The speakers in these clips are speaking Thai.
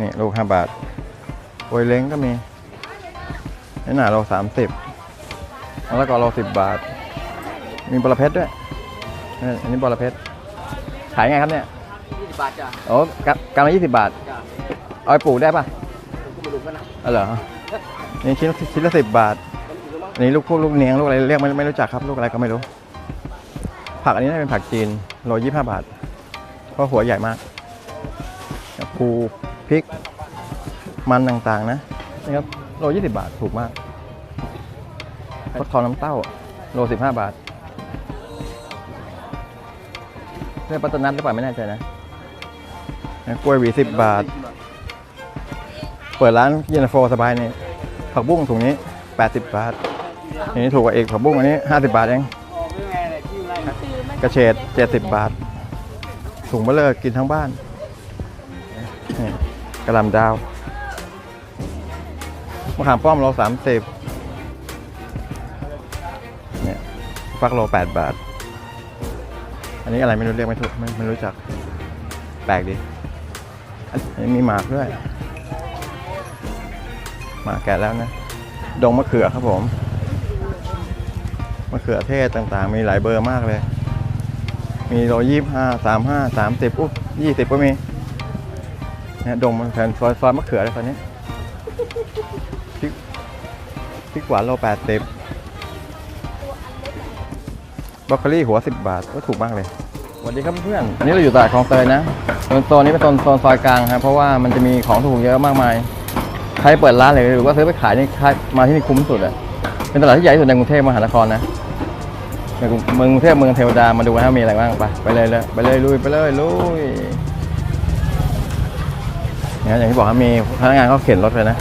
นี่ลูกห้าบาทโวยเล้งก็มีนี่หนาโลสามสิบแล้วก็โลสิบบาท มีบอระเพ็ดด้วยนี่อันนี้บอระเพ็ดขายไงครับเนี่ยยี่สิบบาทจ้ะโอ้กะกำละยี่สิบบาทจ้ะเอาไปปลูกได้ปะผมก็ไม่รู้กันนะอ๋อเหรอนี่ชิ้นชิ้นละสิบบาทมันอยู่หรือมั้งอันนี้ลูกพวกลูกเนียงลูกอะไรเรียกไม่ไม่รู้จักครับลูกอะไรก็ไม่รู้ ผักอันนี้น่าจะเป็นผักจีนโลยี่ห้าบาทเพราะหัวใหญ่มากภู พริก มันต่างๆนะนี่ครับโลยี่สิบาทถูกมากฟักทองน้ำเต้า โลสิบห้าบาทเรียกปัตตนัทหรือเปล่าไม่แน่ใจนะกล้วยหวีสิบบาท เปิดร้านเย็นโฟสบายนี่ผักบุ้งถุงนี้80บาทอันนี้ถูกกว่าเอกผักบุ้งอันนี้50บาทเองกยังไงเนี่ยคิวอะไระกระเฉด70บาทถุงเบลเลอกินทั้งบ้านนี่ กระลำดาวมะขามป้อมโล30เนี่ยฟักโล8บาท อันนี้อะไรไม่รู้เรียกไม่ถูกไม่ไม่รู้จัก แปลกดีอันนี้มีหมากด้วย หมากแกะแล้วนะ ดงมะเขือครับผม มะเขือเทศต่างๆ มีหลายเบอร์มากเลย มีโลยี่ห้าสามห้าสามสิบอุ๊ยี่สิบก็มี เนี่ยดงมันแผ่นซอยซอยมะเขือเลยตอนนี้พริกพริกหวานโลแปดสิบบรอกโคลี่หัวสิบบาทก็ถูกมากเลยสวัสดีครับเพื่อนอันนี้เราอยู่ตลาดคลองเตยนะโซนนี้เป็นโซนโซนซอยกลางครับเพราะว่ามันจะมีของถูกเยอะมากมาย ใครเปิดร้านเลยหรือว่าซื้อไปขายนี่มาที่นี่คุ้มสุดอะเป็นตลาดที่ใหญ่ที่สุดในกรุงเทพมหานครนะเมืองกรุงเทพเมืองเทวดามาดูกันว่ามีอะไรบ้างไปไปเลยเลยไปเลยลุยไปเลยลุย นี่ยอย่างที่บอกครับมีพนักงานเขาเข็นรถเลยนะ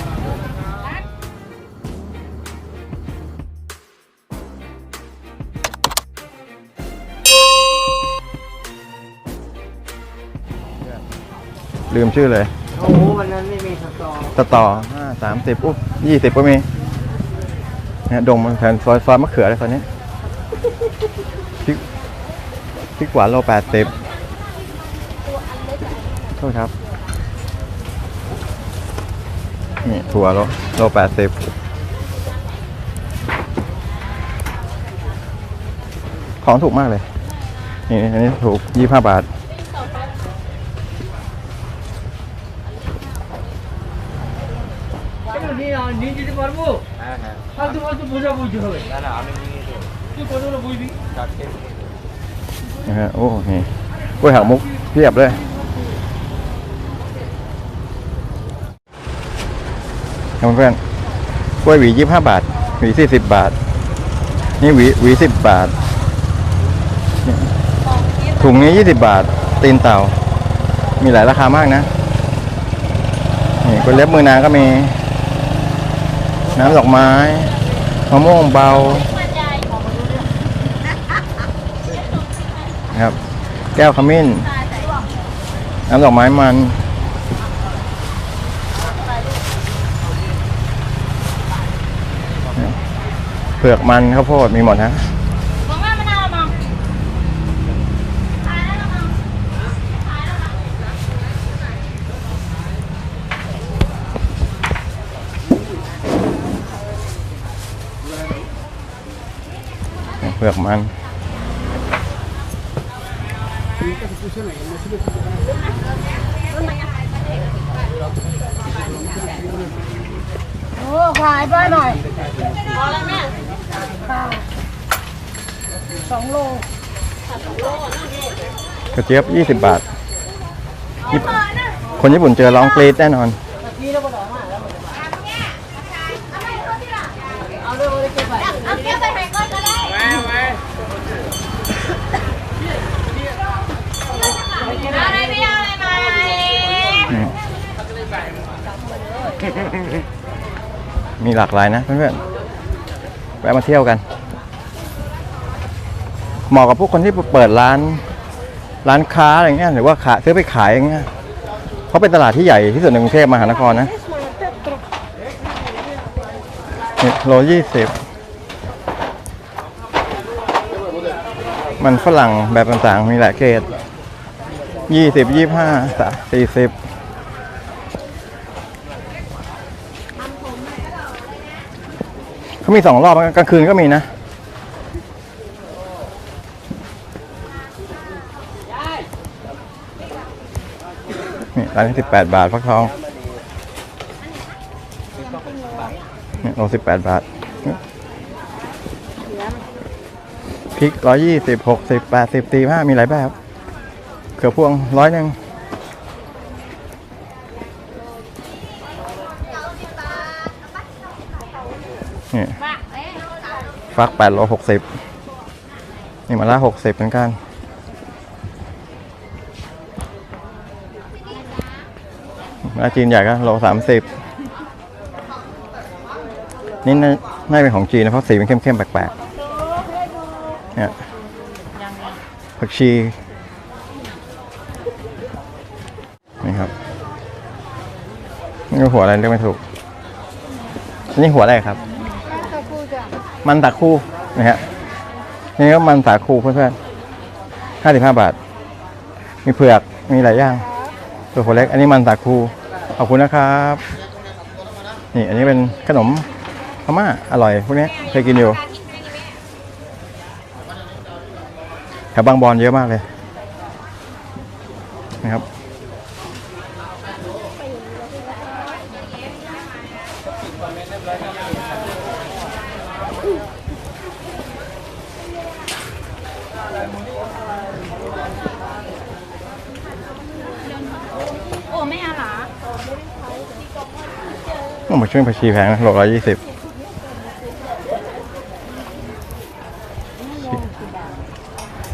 ลืมชื่อเลย โอ้โหวันนั้นไม่มีสตอสตอห้าสามสิบอุ๊ยี่สิบก็มีเนี่ยดงมันแผ่นซอยซอยมะเขือเลยตอนนี้พริกพริกหวานโลแปดสิบโทษครับ นี่ถั่วโลโลแปดสิบของถูกมากเลย นี่อันนี้ถูกยี่ห้าบาท নিয়ে যেতে পারবো ফালতু ফালতু বোঝা বুঝতে হবে না না আমি তুই কতগুলো বুঝবি চারটে นะฮะโอ้นี่กล้วยหักมุกเพียบเลย ครับเพื่อนกล้วยหวียี่ห้าบาท หวีสี่สิบบาท นี่หวีหวีสิบบาท ถุงนี้ยี่สิบบาท ตีนเต่า มีหลายราคามากนะ นี่กล้วยเล็บมือนางก็มี น้ำดอกไม้มะม่วงเบาครับ แก้วขมิ้น น้ำดอกไม้มัน ผือกมันข้าวโพดมีหมดฮะมองหน้ามะนาวมองตายแล้วมองเผือกมันโอ้ขายไปหน่อยพอแล้วแม่ ค่ะสองโลกระเจี๊ยบ20บาทญี่ปุ่นคนญี่ปุ่นเจอร้องกรีดแน่นอนเอาเก็บไปไหนก่อนก็ได้อะไรไม่เอาอะไรมาอืมมีหลากหลายนะเพื่อนๆแวะมาเที่ยวกันเหมาะกับพวกคนที่เปิดร้านร้านค้าอะไรเงี้ยหรือว่าขายซื้อไปขายอย่างเงี้ยเพราะเป็นตลาดที่ใหญ่ที่สุดในกรุงเทพมหานครนะโลยี่สิบมันฝรั่งแบบต่างๆมีหลายเกรดยี่สิบยี่ห้าสี่สิบ เขามีสองรอบกลางคืนก็มีนะ นี่ร้านนี้สิบแปดบาทฟักทองนี่โลสิบแปดบาทพริกร้อยยี่สิบหกสิบแปดสิบตีห้ามีหลายแบบเขือพวงร้อยหนึ่ง นี่ฟักแปดโลหกสิบนี่มาละหกสิบเหมือนกัน มาจีนใหญ่ก็โลสามสิบนี่น่าน่เป็นของจีนนะเพราะสีมันเข้มๆแปลกๆเนี่ยผักชีนี่ครับนี่หัวอะไรเรียกไม่ถูกนี่หัวอะไรครับ มันตาคูนะฮะนี่ก็มันสาคูเพื่อนๆห้าสิบห้าบาท มีเผือก มีหลายอย่าง ตัวหัวเล็ก อันนี้มันสาคู ขอบคุณนะครับ นี่อันนี้เป็นขนมพม่าอร่อยพวกนี้เคยกินอยู่ แถวบางบอนเยอะมากเลย นะครับ โอ้ไม่เอาหรอต้องมาช่วยผักชีแพงนะโลร้อยยี่สิบ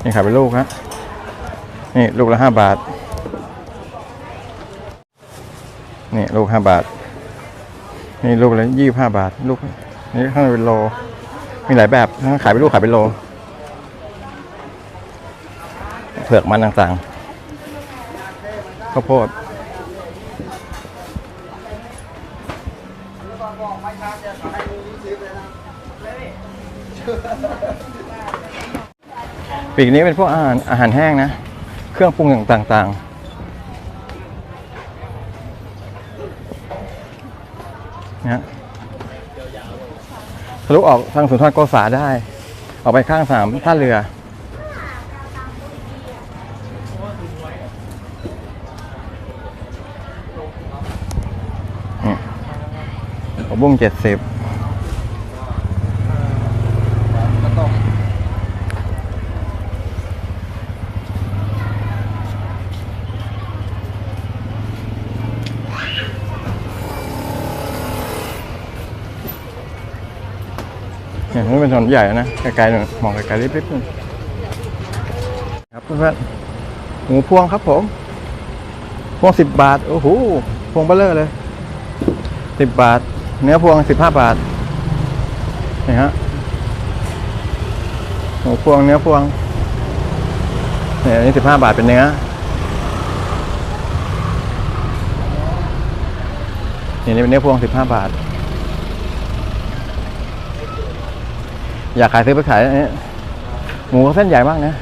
นี่ขายเป็นลูกฮะนี่ลูกละห้าบาท นี่ลูกห้าบาท นี่ลูกละยี่ห้าบาท ลูกนี่ข้างในเป็นโล มีหลายแบบขายเป็นลูกขายเป็นโล เผือกมันต่างๆข้าวโพดปีกนี้เป็นพวกอาหารอาหารแห้งนะ เครื่องปรุงต่างๆนะทะลุออกทางสุนทรโกษาได้ ออกไปข้างสามท่าเรือ ผักบุ้งเจ็ดสิบเนี่ยนี่เป็นถนนใหญ่นะไกลๆหน่อยมองไกลๆริบๆนึงครับเพื่อนๆหมูพวงครับผม พวงสิบบาท โอ้โห พวงเบลเลอร์เลยสิบบาท เนื้อพวงสิบห้าบาทนี่ฮะหมูพวงเนื้อพวงเนี่ยอันนี้สิบห้าบาทเป็นเนื้อนี่นี่เป็นเนื้อพวงสิบห้าบาท อยากขายซื้อไปขายอันนี้หมูเส้นใหญ่มากนะ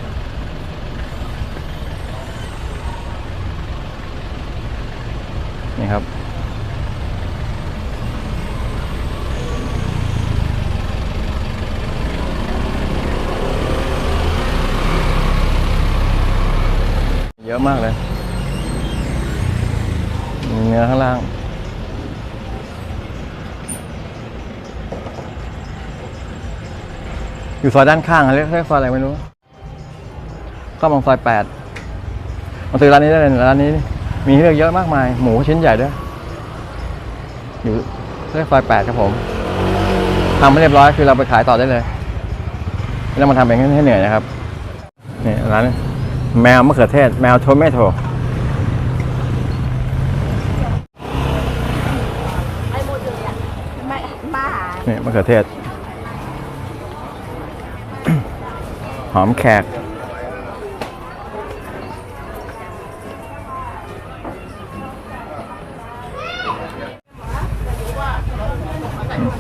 ยอะมากเลยมีเนื้อข้างล่างอยู่ซอยด้านข้างเรียกเรียกซอยอะไรไม่รู้เข้ามาซอยแปดมาซื้อร้านนี้ได้เลยร้านนี้ มีให้เลือกเยอะมากมาย หมูชิ้นใหญ่ด้วย อยู่เรียกซอยแปดครับผมทำไม่เรียบร้อยคือเราไปขายต่อได้เลยไม่ต้องมาทำเองให้เหนื่อยนะครับนี่ร้าน แมวมะเขือเทศ แมวโทเมโตไม่บ้านี่มะเขือเทศ หอมแขก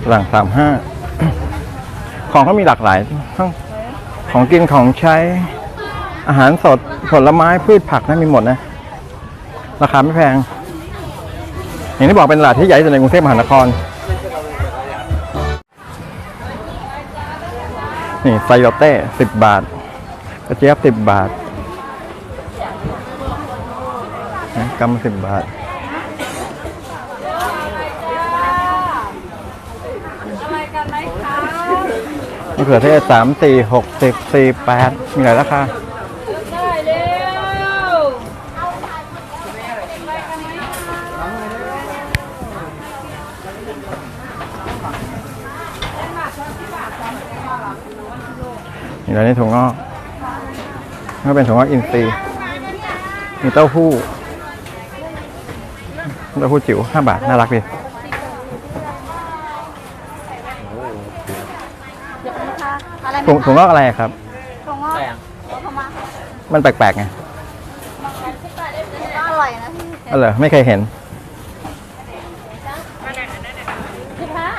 หลังสามห้า ของเขามีหลากหลายทั้งของกินของใช้ อาหารสดผลไม้พืชผักนะมีหมดนะ ราคาไม่แพง อย่างที่บอกเป็นตลาดที่ใหญ่ที่สุดในกรุงเทพมหานคร นี่ไซโยเต้สิบบาท กระเจี๊ยบสิบบาทนะกำสิบบาทมะมะเขือเทศสามสี่หกสิบสี่แปดมีหลายราคา ได้เร็ว นี่แล้วนี่ถั่วงอกก็เป็นถั่วงอกอินทรีย์มีเต้าหู้เต้าหู้จิ๋วห้าบาท น่ารักดีอะไรถั่วถั่วงอกอะไรครับตรงว่าทำไมมันแปลกๆไงก็อร่อยนะพี่อ๋อเหรอไม่เคยเห็น สิบห้า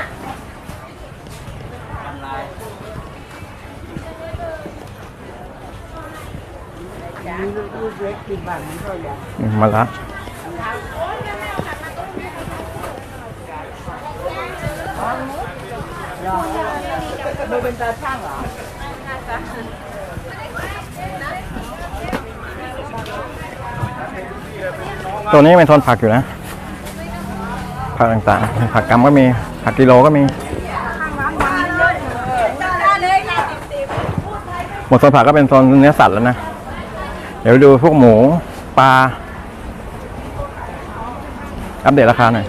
อื มมาละตัวนี้เป็นโซนผักอยู่นะ ผักต่างๆ ผักกำก็มี ผักกิโลก็มี หมดโซนผักก็เป็นโซนเนื้อสัตว์แล้วนะ เดี๋ยวดูพวกหมูปลา อัปเดตราคาหน่อย